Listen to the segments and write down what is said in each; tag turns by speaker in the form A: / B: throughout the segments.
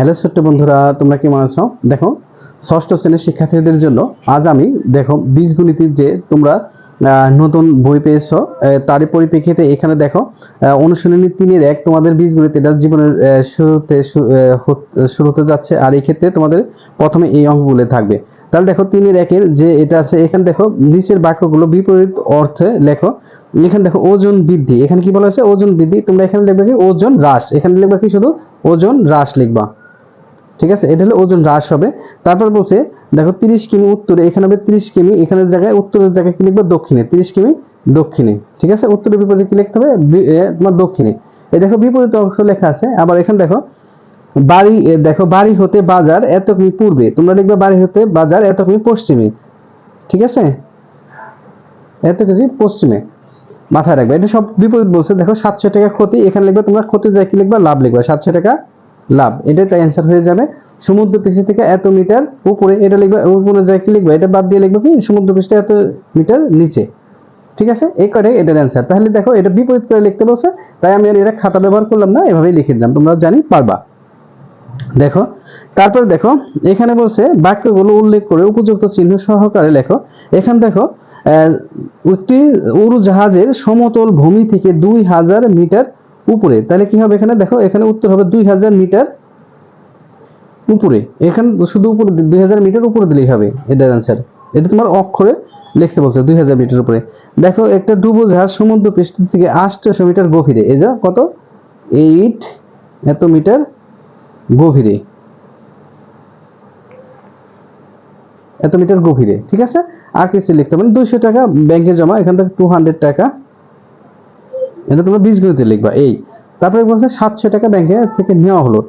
A: hello ছোট্ট বন্ধুরা তোমরা কেমন আছো দেখো ষষ্ঠ শ্রেণীর শিক্ষার্থীদের জন্য আজ আমি দেখো বীজগণিতের যে তোমরা নতুন বই পেয়েছ তারই পরিপ্রেক্ষিতে এখানে দেখো অনুশীলনী তিনের এক তোমাদের বীজগণিত এটা জীবনের শুরুতে শুরু হতে যাচ্ছে আর এই ক্ষেত্রে তোমাদের প্রথমে এই অঙ্কগুলো থাকবে তাহলে দেখো তিনের একের যে এটা আছে এখানে দেখো নিচের বাক্যগুলো বিপরীত অর্থে লেখো এখানে দেখো ওজন বৃদ্ধি এখানে কি বলা আছে ওজন বৃদ্ধি তোমরা এখানে লিখবে কি ওজন হ্রাস এখানে লিখবা কি শুধু ওজন হ্রাস লিখবা ঠিক আছে এটা হলে ওজন হ্রাস হবে তারপর বলছে দেখো তিরিশ কিমি উত্তরে এখানে হবে তিরিশ কিমি এখানের জায়গায় উত্তরের জায়গায় কি লিখবে দক্ষিণে তিরিশ কিমি দক্ষিণে ঠিক আছে উত্তরের বিপরীতে কি লিখতে হবে তোমার দক্ষিণে এই দেখো বিপরীত অংশ লেখা আছে আবার এখানে দেখো বাড়ি দেখো বাড়ি হতে বাজার এত কমি পূর্বে তোমরা লিখবে বাড়ি হতে বাজার এত কমি পশ্চিমে ঠিক আছে এত কিছু পশ্চিমে মাথায় রাখবে এটা সব বিপরীত বলছে দেখো সাতশো টাকা ক্ষতি এখানে লিখবে তোমরা ক্ষতি যায় কি লিখবে লাভ লিখবে সাতশো টাকা লাভ এটা তাই অ্যান্সার হয়ে যাবে সমুদ্র পৃষ্ঠ থেকে এত মিটার উপরে এটা লিখবে উপরে যায় কি লিখবে এটা বাদ দিয়ে লিখবে কি সমুদ্র পৃষ্ঠে এত মিটার নিচে ঠিক আছে এই কটাই এটার অ্যান্সার তাহলে দেখো এটা বিপরীত করে লিখতে বলছে তাই আমি আর এটা খাতা ব্যবহার করলাম না এভাবেই লিখে দিলাম তোমরা জানি পারবা দেখো তারপর দেখো এখানে বলছে বাক্যগুলো উল্লেখ করে উপযুক্ত চিহ্ন সহকারে লেখো এখান দেখো একটি উড়োজাহাজের সমতল ভূমি থেকে দুই হাজার মিটার উপরে তাহলে কি হবে এখানে দেখো এখানে উত্তর হবে দুই হাজার মিটার উপরে এখানে শুধু উপরে দুই হাজার মিটার উপরে দিলেই হবে এটার অ্যান্সার এটা তোমার অক্ষরে লিখতে বলছে দুই হাজার মিটার উপরে দেখো একটা ডুবো জাহাজ সমুদ্র পৃষ্ঠ থেকে আটশো মিটার গভীরে এ যা কত এইট এত মিটার গভীরে এত মিটার গভীরে ঠিক আছে আর কিছু লিখতে মানে দুইশো টাকা ব্যাংকে জমা এখান থেকে টু হান্ড্রেড টাকা এটা তোমরা বীজগণিতে লিখবা এই তারপরে বলছে সাতশো টাকা ব্যাংকে থেকে নেওয়া হলো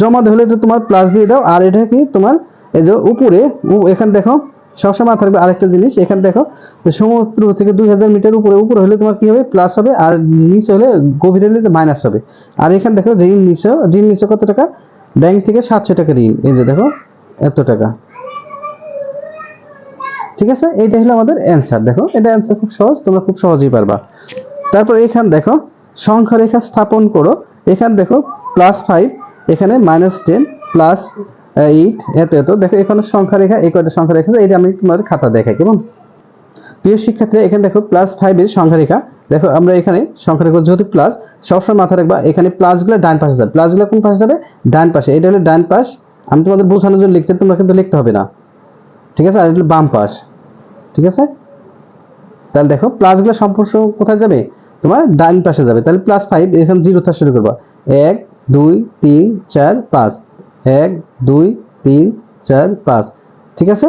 A: জমা হলে এটা তোমার প্লাস দিয়ে দাও আর এটা কি তোমার এই যে উপরে এখানে দেখো সবসময় থাকবে আরেকটা জিনিস এখানে দেখো সমুদ্র থেকে দুই হাজার মিটার উপরে উপরে হলে তোমার কি হবে প্লাস হবে আর নিচে হলে গভীরে হলে মাইনাস হবে আর এখানে দেখো ঋণ নিচে ঋণ নিচে কত টাকা ব্যাংক থেকে সাতশো টাকা ঋণ এই যে দেখো এত টাকা ঠিক আছে এইটা হলো আমাদের অ্যান্সার দেখো এটা অ্যান্সার খুব সহজ তোমরা খুব সহজেই পারবা তারপর এখান দেখো সংখ্যা রেখা স্থাপন করো এখান দেখো প্লাস ফাইভ এখানে মাইনাস টেন প্লাস এইট এত এত দেখো এখানে সংখ্যা রেখা এই কয়টা সংখ্যা রেখা এটা আমি তোমাদের খাতা দেখাই কেমন প্রিয় শিক্ষার্থীরা এখানে দেখো প্লাস ফাইভের সংখ্যা রেখা দেখো আমরা এখানে সংখ্যা রেখা যেহেতু প্লাস সবসময় মাথা রাখবা এখানে প্লাসগুলো ডান পাশে যাবে প্লাসগুলো কোন পাশে যাবে ডান পাশে এটা হলো ডান পাশ আমি তোমাদের বোঝানোর জন্য লিখতে তোমরা কিন্তু লিখতে হবে না ঠিক আছে আর এটা বাম পাশ ঠিক আছে তাহলে দেখো প্লাসগুলো সম্পূর্ণ কোথায় যাবে তোমার ডান পাশে যাবে তাহলে প্লাস ফাইভ এখানে জিরো থেকে শুরু করবা এক দুই তিন চার পাঁচ এক দুই তিন চার পাঁচ ঠিক আছে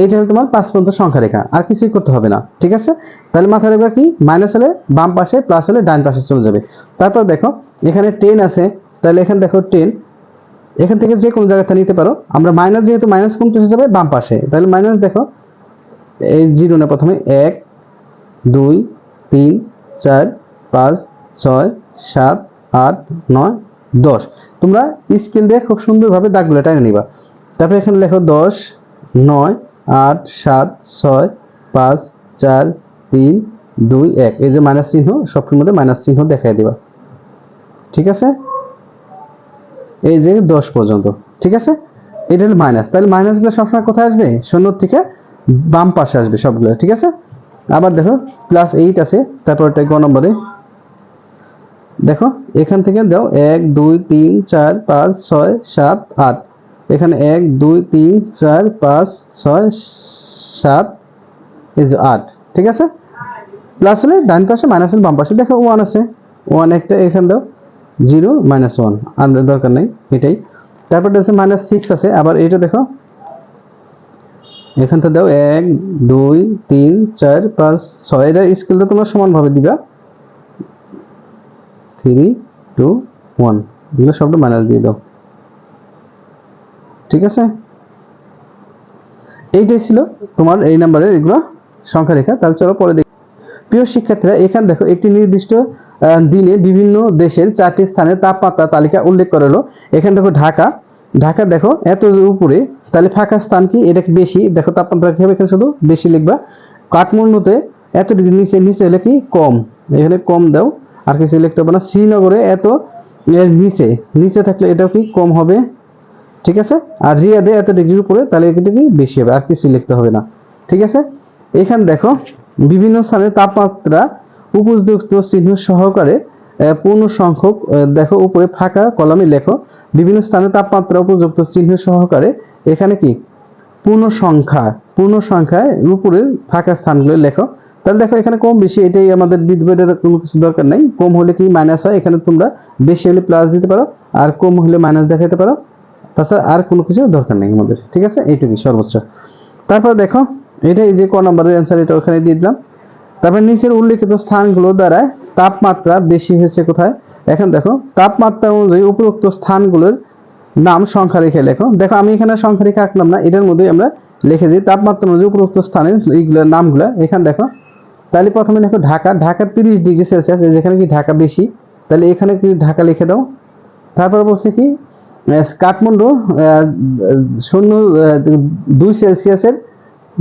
A: এইটা হলো তোমার পাঁচ পর্যন্ত সংখ্যা রেখা আর কিছুই করতে হবে না ঠিক আছে তাহলে মাথা রেখা কি মাইনাস হলে বাম পাশে প্লাস হলে ডান পাশে চলে যাবে তারপর দেখো এখানে টেন আছে তাহলে এখানে দেখো টেন এখান থেকে যে কোনো জায়গাতে নিতে পারো আমরা মাইনাস যেহেতু মাইনাস কোন কমতে যাবে বাম পাশে তাহলে মাইনাস দেখো এই জিরো না প্রথমে এক দুই তিন চার পাঁচ ছয় সাত আট নয় দশ তোমরা স্কেল দিয়ে খুব সুন্দরভাবে দাগগুলো টানে নিবা তারপরে এখানে লেখো দশ নয় আট সাত ছয় পাঁচ চার তিন দুই এক এই যে মাইনাস চিহ্ন সবকির মধ্যে মাইনাস চিহ্ন দেখাই দিবা ঠিক আছে এই যে দশ পর্যন্ত ঠিক আছে এটা হলো মাইনাস তাহলে মাইনাসগুলো সবসময় কোথায় আসবে শূন্যর থেকে বাম পাশে আসবে সবগুলো ঠিক আছে আবার দেখো প্লাস এইট আছে এটা গ নম্বরে দেখো এখান থেকে দাও এক দুই তিন চার পাঁচ ছয় সাত আট এখানে এক দুই তিন চার পাঁচ ছয় সাত এই যে আট ঠিক আছে প্লাস হলে ডান পাশে মাইনাস হলে বাম পাশে দেখো ওয়ান আছে ওয়ান একটা এখানে দাও জিরো মাইনাস ওয়ান আর দরকার নেই এটাই তারপর আছে মাইনাস সিক্স আছে আবার এটা দেখো এখান থেকে দাও এক দুই তিন চার পাঁচ ছয়টা স্কেলটা তোমরা সমানভাবে দিবা থ্রি টু ওয়ান এগুলো সবটা মাইনাস দিয়ে দাও ঠিক আছে এইটাই ছিল তোমার এই নাম্বারের এগুলো সংখ্যা রেখা তাহলে চলো পরে দেখ প্রিয় শিক্ষার্থীরা এখানে দেখো একটি নির্দিষ্ট দিনে বিভিন্ন দেশের চারটি স্থানের তাপমাত্রা তালিকা উল্লেখ করা হলো এখানে দেখো ঢাকা ঢাকা দেখো এত উপরে তাহলে ফাঁকা স্থান কি এটা বেশি দেখো তাপমাত্রা কী হবে এখানে শুধু বেশি লিখবা কাঠমান্ডুতে এত ডিগ্রি নিচে নিচে হলে কি কম এখানে কম দাও আর কিছু সিলেক্ট হবে না শ্রীনগরে এত এর নিচে নিচে থাকলে এটাও কি কম হবে ঠিক আছে আর রিয়াদে এত ডিগ্রির উপরে তাহলে এটা কি বেশি হবে আর কিছু সিলেক্ট হবে না ঠিক আছে এখানে দেখো বিভিন্ন স্থানে তাপমাত্রা উপযুক্ত চিহ্ন সহকারে পূর্ণ সংখ্যক দেখো উপরে ফাঁকা কলামে লেখো বিভিন্ন স্থানে তাপমাত্রা উপযুক্ত চিহ্ন সহকারে এখানে কি পূর্ণ সংখ্যা পূর্ণ সংখ্যায় উপরে ফাঁকা স্থানগুলো লেখো তাহলে দেখো এখানে কম বেশি এটাই আমাদের বিদ্যুতের কোনো কিছু দরকার নাই কম হলে কি মাইনাস হয় এখানে তোমরা বেশি হলে প্লাস দিতে পারো আর কম হলে মাইনাস দেখাতে পারো তাছাড়া আর কোনো কিছু দরকার নেই আমাদের ঠিক আছে এইটুকুই সর্বোচ্চ তারপর দেখো এটাই যে ক নম্বরের অ্যান্সার এটা ওখানে দিয়ে দিলাম তারপর নিচের উল্লেখিত স্থানগুলো দ্বারা তাপমাত্রা বেশি হয়েছে কোথায় এখন দেখো তাপমাত্রা অনুযায়ী উপরোক্ত স্থানগুলোর নাম সংখ্যা রেখে লেখো দেখো আমি এখানে সংখ্যা রেখে আঁকলাম না এটার মধ্যেই আমরা লিখে দিই তাপমাত্রা অনুযায়ী উপরোক্ত স্থানের এইগুলো নামগুলো এখানে দেখো তাহলে প্রথমে লেখো ঢাকা ঢাকা তিরিশ ডিগ্রি সেলসিয়াস যেখানে কি ঢাকা বেশি তাহলে এখানে কি ঢাকা লিখে দাও তারপর বলছে কি কাঠমান্ডু শূন্য দুই সেলসিয়াসের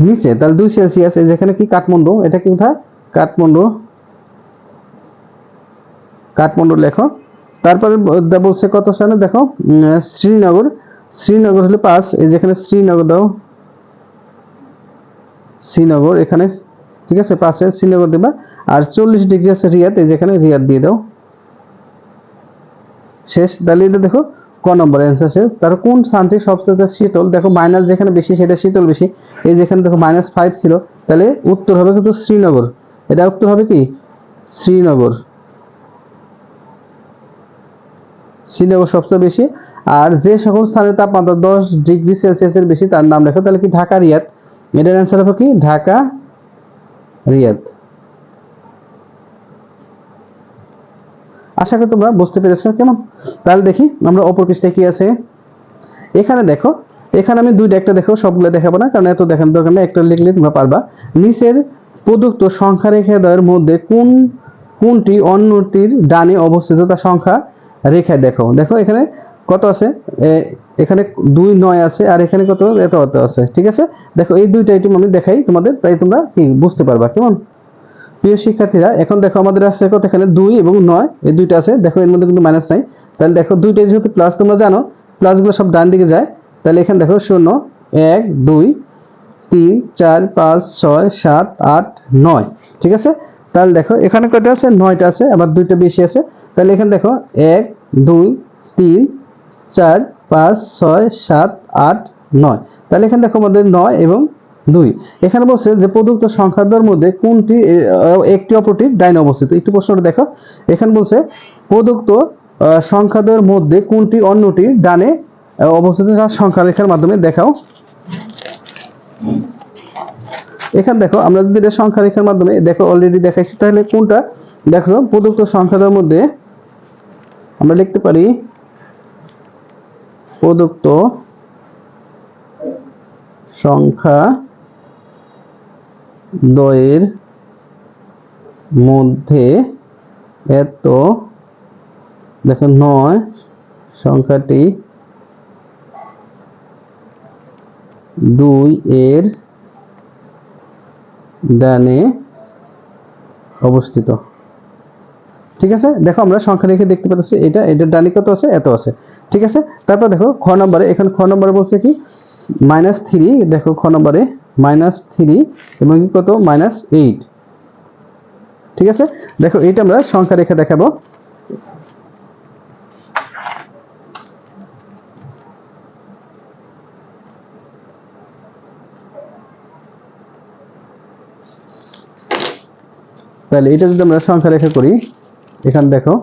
A: নিচে তাহলে দুই সেলসিয়াস যেখানে কি কাঠমান্ডু এটা কি কোথায় কাঠমান্ডু কাঠমান্ডু লেখো তারপরে বলছে কত সালে দেখো শ্রীনগর শ্রীনগর হলো পাঁচ এই যেখানে শ্রীনগর দাও শ্রীনগর এখানে ঠিক আছে পাশে শ্রীনগর দেবা আর চল্লিশ ডিগ্রি আছে রিয়াদ এই যেখানে রিয়াদ দিয়ে দাও শেষ তাহলে এটা দেখো ক নম্বর অ্যান্সার শেষ তার কোন শান্তি সবচেয়ে শীতল দেখো মাইনাস যেখানে বেশি সেটা শীতল বেশি এই যেখানে দেখো মাইনাস ফাইভ ছিল তাহলে উত্তর হবে কিন্তু শ্রীনগর এটা উত্তর হবে কি শ্রীনগর শ্রীনগর সবচেয়ে বেশি আর যে সকল স্থানে তাপমাত্রা দশ ডিগ্রি সেলসিয়াসের বেশি তার নাম লেখো তাহলে কি ঢাকা রিয়াদ এটার অ্যান্সার হবে কি ঢাকা রিয়াদ আশা করি তোমরা বুঝতে পেরেছো কেমন তাহলে দেখি আমরা অপর পৃষ্ঠে কি আছে এখানে দেখো এখানে আমি দুইটা একটা দেখো সবগুলো দেখাবো না কারণ এত দেখানোর দরকার নেই একটা লিখলে তোমরা পারবা নিচের প্রদত্ত সংখ্যা রেখে দেওয়ার মধ্যে কোন কোনটি অন্যটির ডানে অবস্থিত তার সংখ্যা রেখায় দেখো দেখো এখানে কত আছে এখানে দুই নয় আছে আর এখানে কত এত অত আছে ঠিক আছে দেখো এই দুইটা আইটেম আমি দেখাই তোমাদের তাই তোমরা কি বুঝতে পারবা কেমন প্রিয় শিক্ষার্থীরা এখন দেখো আমাদের আছে কত এখানে দুই এবং নয় এই দুইটা আছে দেখো এর মধ্যে কিন্তু মাইনাস নাই তাহলে দেখো দুইটা যেহেতু প্লাস তোমরা জানো প্লাসগুলো সব ডান দিকে যায় তাহলে এখানে দেখো শূন্য এক দুই তিন চার পাঁচ ছয় সাত আট নয় ঠিক আছে তাহলে দেখো এখানে কত আছে নয়টা আছে আবার দুইটা বেশি আছে তাহলে এখানে দেখো এক দুই তিন চার পাঁচ ছয় সাত আট নয় তাহলে এখানে দেখো আমাদের নয় এবং দুই এখানে বলছে যে প্রদত্ত সংখ্যার মধ্যে কোনটি একটি অপরটির ডাইনে অবস্থিত একটু প্রশ্নটা দেখো এখানে বলছে প্রদত্ত সংখ্যাদের মধ্যে কোনটি অন্যটি ডানে অবস্থিত যা সংখ্যা রেখার মাধ্যমে দেখাও এখানে দেখো আমরা যদি এটা সংখ্যা রেখার মাধ্যমে দেখো অলরেডি দেখাইছি তাহলে কোনটা দেখো প্রদত্ত সংখ্যাটার মধ্যে আমরা লিখতে পারি প্রদত্ত সংখ্যা দয়ের মধ্যে এত দেখেন নয় সংখ্যাটি দুই এর ডানে অবস্থিত ঠিক আছে দেখো আমরা সংখ্যা রেখে দেখতে পাচ্ছি এটা এটা ডানে কত আছে এত আছে ঠিক আছে তারপর দেখো খ নম্বরে এখানে খ নম্বরে বলছে কি মাইনাস থ্রি দেখো খ নম্বরে মাইনাস থ্রি এবং কত মাইনাস এইট ঠিক আছে দেখো এইটা আমরা সংখ্যা রেখে দেখাবো তাহলে এটা যদি আমরা সংখ্যা রেখে করি এখানে দেখো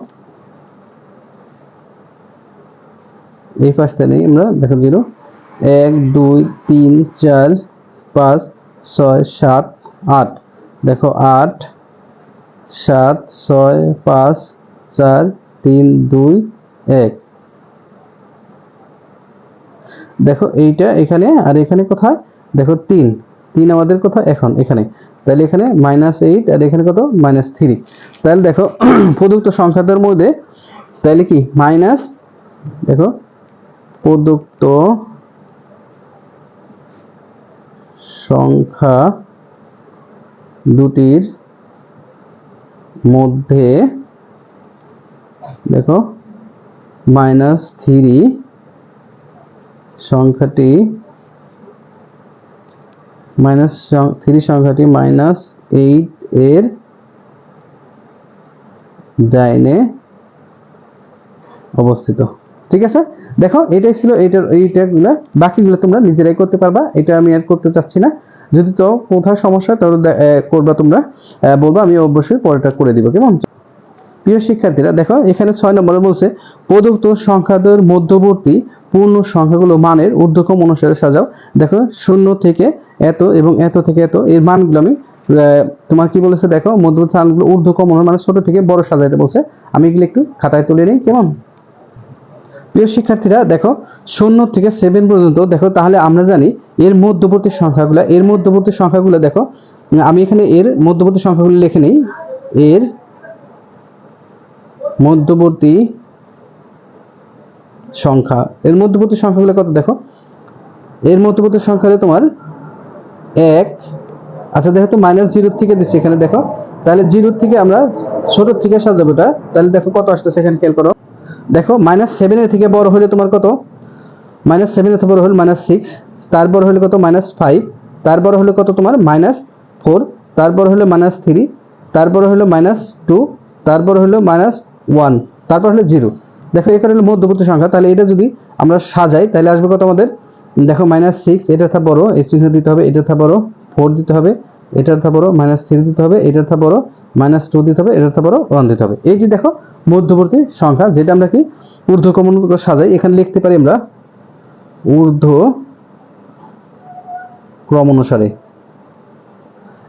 A: এই পাশটা নেই আমরা দেখো জিরো এক দুই তিন চার পাঁচ ছয় সাত আট দেখো আট সাত ছয় পাঁচ চার তিন দুই এক দেখো এইটা এখানে আর এখানে কোথায় দেখো তিন তিন আমাদের কোথায় এখন এখানে তাহলে এখানে মাইনাস এইট আর এখানে কত মাইনাস থ্রি তাহলে দেখো প্রদুক্ত সংখ্যাটার মধ্যে তাহলে কি মাইনাস দেখো প্রদুক্ত সংখ্যা দুটির মধ্যে দেখো মাইনাস থ্রি সংখ্যাটি মাইনাস থ্রি সংখ্যাটি মাইনাস এইট এর ডাইনে অবস্থিত ঠিক আছে দেখো এটাই ছিল এটার এইটাগুলো বাকিগুলো তোমরা নিজেরাই করতে পারবা এটা আমি আর করতে চাচ্ছি না যদি তো কোথাও সমস্যা তাহলে করবা তোমরা বলবা আমি অবশ্যই পরেটা করে দিব কেমন প্রিয় শিক্ষার্থীরা দেখো এখানে ছয় নম্বরে বলছে প্রদত্ত সংখ্যাদের মধ্যবর্তী পূর্ণ সংখ্যাগুলো মানের ঊর্ধ্বক্রম অনুসারে সাজাও দেখো শূন্য থেকে এত এবং এত থেকে এত এর মানগুলো আমি তোমার কি বলেছে দেখো মধ্য স্থানগুলো ঊর্ধ্ব কমন মানে ছোট থেকে বড় সাজাইতে বলছে আমি এগুলো একটু খাতায় তুলে নিই কেমন প্রিয় শিক্ষার্থীরা দেখো শূন্য থেকে সেভেন পর্যন্ত দেখো তাহলে আমরা জানি এর মধ্যবর্তী সংখ্যাগুলো এর মধ্যবর্তী সংখ্যাগুলো দেখো আমি এখানে এর মধ্যবর্তী সংখ্যাগুলো লিখে নিই এর মধ্যবর্তী সংখ্যা এর মধ্যবর্তী সংখ্যাগুলো কত দেখো এর মধ্যবর্তী সংখ্যা তোমার এক আচ্ছা দেখো তো মাইনাস জিরোর থেকে দিচ্ছি এখানে দেখো তাহলে জিরোর থেকে আমরা ছোটোর থেকে সাজাবো এটা তাহলে দেখো কত আসতেছে সেখানে খেয়াল করো দেখো মাইনাস সেভেনের থেকে বড় হলে তোমার কত মাইনাস সেভেনের থেকে বড় হলে মাইনাস সিক্স তার বড় হলে কত মাইনাস ফাইভ তার বড় হলে কত তোমার মাইনাস ফোর তার বড় হলো মাইনাস থ্রি তার বড় হলো মাইনাস টু তার বড় হলো মাইনাস ওয়ান তারপর হলো জিরো দেখো এখানে হলো মধ্যবর্তী সংখ্যা তাহলে এটা যদি আমরা সাজাই তাহলে আসবে কত আমাদের দেখো মাইনাস সিক্স এটা থা বড় এই চিহ্ন দিতে হবে এটা থা বড় ফোর দিতে হবে এটার থা বড় মাইনাস থ্রি দিতে হবে এটার থা বড় মাইনাস টু দিতে হবে এটার থা বড় ওয়ান দিতে হবে এই যে দেখো মধ্যবর্তী সংখ্যা যেটা আমরা কি ঊর্ধ্বকমন সাজাই এখানে লিখতে পারি আমরা ঊর্ধ্ব ক্রম অনুসারে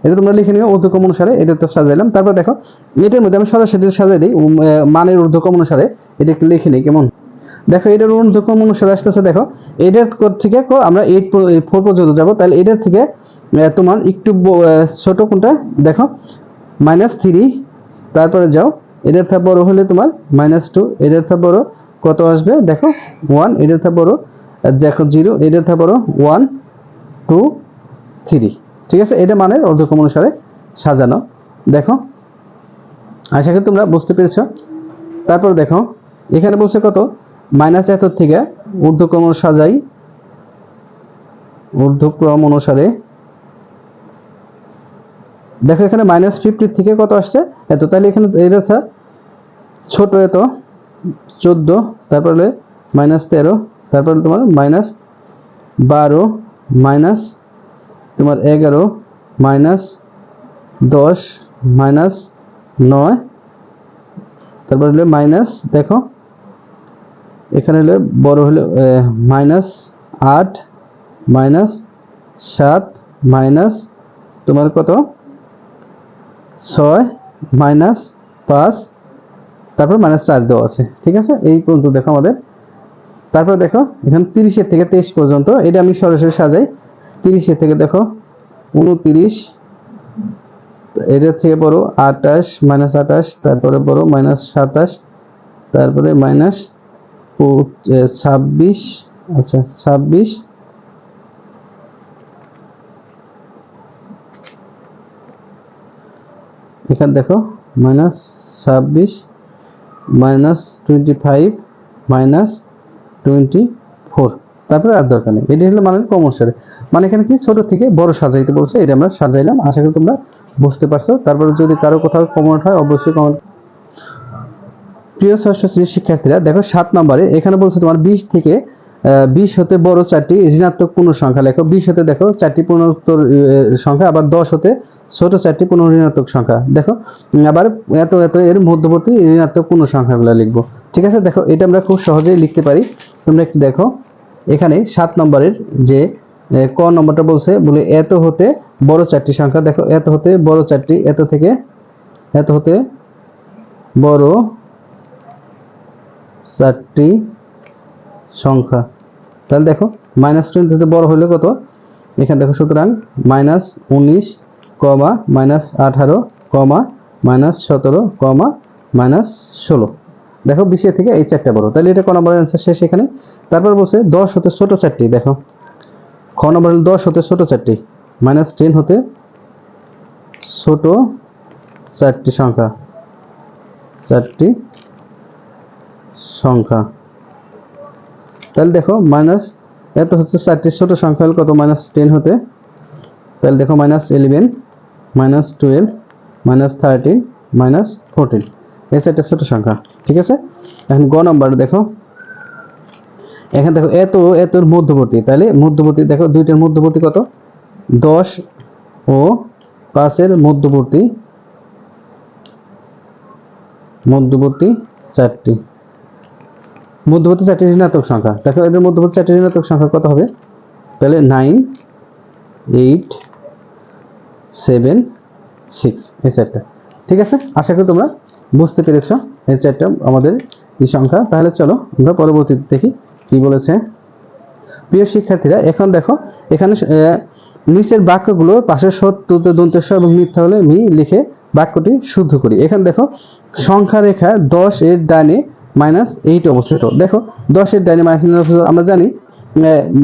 A: এটা তোমরা লিখে নিও ঊর্ধ্বক্রম অনুসারে এটা তো সাজাইলাম তারপর দেখো এটার মধ্যে আমি সরাসরি সাজাই দিই মানের ঊর্ধ্বক্রম অনুসারে এটা একটু লিখে নিই কেমন দেখো এটার ঊর্ধ্বক্রম অনুসারে আসতেছে দেখো এটার থেকে আমরা এইট ফোর পর্যন্ত যাবো তাহলে এটার থেকে তোমার একটু ছোট কোনটা দেখো মাইনাস থ্রি তারপরে যাও এটার থেকে বড় হলে তোমার মাইনাস টু এটার থা বড় কত আসবে দেখো ওয়ান এটার থা বড় দেখো জিরো এটার থা বড় ওয়ান টু থ্রি ঠিক আছে এটা মানের অর্ধকম অনুসারে সাজানো দেখো আশা করি তোমরা বুঝতে পেরেছ তারপর দেখো এখানে বলছে কত মাইনাস এত থেকে ঊর্ধ্বক্রম সাজাই ঊর্ধ্বক্রম অনুসারে দেখো এখানে মাইনাস ফিফটির থেকে কত আসছে এত তাহলে এখানে এটা ছোট এত চোদ্দ তারপরে মাইনাস তেরো তারপরে তোমার মাইনাস বারো মাইনাস তোমার এগারো মাইনাস দশ মাইনাস নয় তারপরে মাইনাস দেখো এখানে হলে বড় হলে মাইনাস আট মাইনাস সাত মাইনাস তোমার কত ছয় মাইনাস পাঁচ তারপর মাইনাস চার দেওয়া আছে ঠিক আছে এই পর্যন্ত দেখো আমাদের তারপর দেখো এখানে তিরিশের থেকে তেইশ পর্যন্ত এটা আমি সরাসরি সাজাই তিরিশের থেকে দেখো উনতিরিশ এটার থেকে বড় আটাশ মাইনাস আটাশ তারপরে বড় মাইনাস সাতাশ তারপরে মাইনাস ছাব্বিশ আচ্ছা ছাব্বিশ এখানে দেখো মাইনাস ছাব্বিশ minus twenty five minus twenty four তারপরে আর দরকার নেই এটি হলো মানে কমন মানে এখানে কি ছোট থেকে বড় সাজাইতে বলছে এটা আমরা সাজাইলাম আশা করি তোমরা বুঝতে পারছো তারপরে যদি কারো কোথাও কমেন্ট হয় অবশ্যই কমেন্ট প্রিয় ষষ্ঠ শ্রেণীর শিক্ষার্থীরা দেখো সাত নম্বরে এখানে বলছে তোমার বিশ থেকে বিশ হতে বড় চারটি ঋণাত্মক পূর্ণ সংখ্যা লেখো বিশ হতে দেখো চারটি পূর্ণোত্তর সংখ্যা আবার দশ হতে ছোট চারটি পূর্ণ ঋণাত্মক সংখ্যা দেখো আবার এত এত এর মধ্যবর্তী ঋণাত্মক পূর্ণ সংখ্যাগুলো লিখবো ঠিক আছে দেখো এটা আমরা খুব সহজেই লিখতে পারি তোমরা একটু দেখো এখানে সাত নম্বরের যে ক নম্বরটা বলছে বলে এত হতে বড় চারটি সংখ্যা দেখো এত হতে বড় চারটি এত থেকে এত হতে বড় চারটি সংখ্যা তাহলে দেখো মাইনাস টোয়েন্টি থেকে বড় হলে কত এখানে দেখো সুতরাং মাইনাস উনিশ কমা মাইনাস আঠারো কমা মাইনাস সতেরো কমা মাইনাস ষোলো দেখো বিশের থেকে এই চারটে বড় তাহলে এটা ক নম্বর অ্যান্সার শেষ এখানে তারপর বলছে দশ হতে ছোট চারটি দেখো খ নম্বর হলে দশ হতে ছোট চারটি মাইনাস টেন হতে ছোট চারটি সংখ্যা চারটি সংখ্যা তাহলে দেখো মাইনাস এত হচ্ছে চারটি ছোট সংখ্যা কত মাইনাস টেন হতে তাহলে দেখো minus eleven minus twelve minus thirteen minus fourteen এই চারটা ছোট সংখ্যা ঠিক আছে এখন গ নম্বর দেখো এখন দেখো এত এতর মধ্যবর্তী তাহলে মধ্যবর্তী দেখো দুইটার মধ্যবর্তী কত দশ ও পাঁচের মধ্যবর্তী মধ্যবর্তী চারটি মধ্যবর্তী চারটি ঋণাত্মক সংখ্যা দেখো এদের মধ্যবর্তী চারটি ঋণাত্মক সংখ্যা কত হবে তাহলে নাইন এইট সেভেন সিক্স এই চারটা ঠিক আছে আশা করি তোমরা বুঝতে পেরেছ এই চারটা আমাদের এই সংখ্যা তাহলে চলো আমরা পরবর্তীতে দেখি কি বলেছে প্রিয় শিক্ষার্থীরা এখন দেখো এখানে নিচের বাক্যগুলো পাশে সত্য দন্তস্ব এবং মিথ্যা হলে মি লিখে বাক্যটি শুদ্ধ করি এখানে দেখো সংখ্যা রেখা দশ এর ডানে মাইনাস এইট অবস্থিত দেখো দশের ডাইনে মাইনাস নাইন অবস্থিত আমরা জানি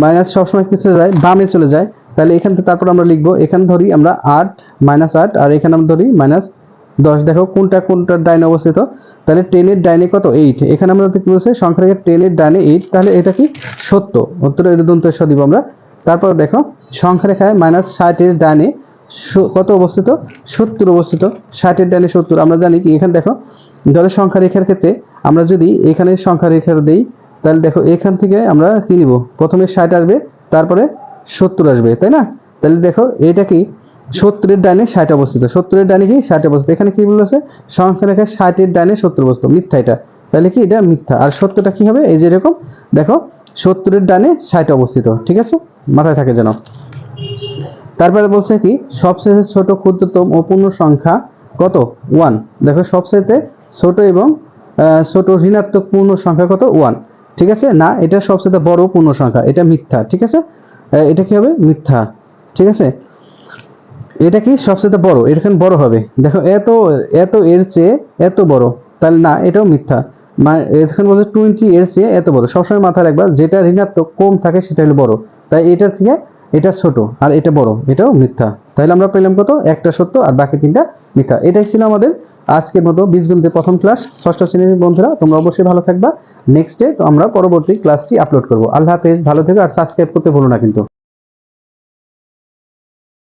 A: মাইনাস সবসময় কিছু যায় বামে চলে যায় তাহলে এখান থেকে তারপর আমরা লিখবো এখানে ধরি আমরা আট মাইনাস আট আর এখানে আমরা ধরি মাইনাস দশ দেখো কোনটা কোনটার ডাইনে অবস্থিত তাহলে টেনের ডাইনে কত এইট এখানে আমরা কি বলছে সংখ্যাটাকে টেনের ডাইনে এইট তাহলে এটা কি সত্য উত্তর দন্তস্ব দিব আমরা তারপর দেখো সংখ্যারেখায় মাইনাস ষাটের ডাইনে কত অবস্থিত সত্তর অবস্থিত ষাটের ডাইনে সত্তর আমরা জানি কি এখানে দেখো ধরো সংখ্যারেখার ক্ষেত্রে আমরা যদি এখানে সংখ্যা রেখার দিই তাহলে দেখো এখান থেকে আমরা কী নিব প্রথমে ষাট আসবে তারপরে সত্তর আসবে তাই না তাহলে দেখো এটা কি সত্তরের ডানে ষাট অবস্থিত সত্তরের ডানে কি ষাট অবস্থিত এখানে কি বলেছে সংখ্যা রেখা ষাটের ডানে সত্তর অবস্থিত মিথ্যা এটা তাহলে কি এটা মিথ্যা আর সত্যটা কি হবে এই যে এরকম দেখো সত্তরের ডানে ষাট অবস্থিত ঠিক আছে মাথায় থাকে যেন তারপরে বলছে কি সবচেয়ে ছোট ক্ষুদ্রতম ও পূর্ণ সংখ্যা কত ওয়ান দেখো সবচেয়ে ছোট এবং ছোট ঋণাত্মক পূর্ণ সংখ্যা কত ওয়ান ঠিক আছে না এটা সবচেয়ে বড় পূর্ণ সংখ্যা এটা মিথ্যা ঠিক আছে এটা কি হবে মিথ্যা ঠিক আছে এটা কি সবচেয়ে বড় এরকম বড় হবে দেখো এত এত এর চেয়ে এত বড় তাহলে না এটাও মিথ্যা মানে এখানে বলছে টোয়েন্টি এর চেয়ে এত বড় সবসময় মাথায় রাখবা যেটা ঋণাত্মক কম থাকে সেটা হলো বড় তাই এটা থেকে এটা ছোট আর এটা বড় এটাও মিথ্যা তাহলে আমরা পেলাম কত একটা সত্য আর বাকি তিনটা মিথ্যা এটাই ছিল আমাদের আজকের মতো বীজগণিতের প্রথম ক্লাস ষষ্ঠ শ্রেণীর বন্ধুরা তোমরা অবশ্যই ভালো থাকবা নেক্সট ডে তো আমরা পরবর্তী ক্লাসটি আপলোড করবো আল্লাহ হাফেজ ভালো থেকো আর সাবস্ক্রাইব করতে ভুলো না কিন্তু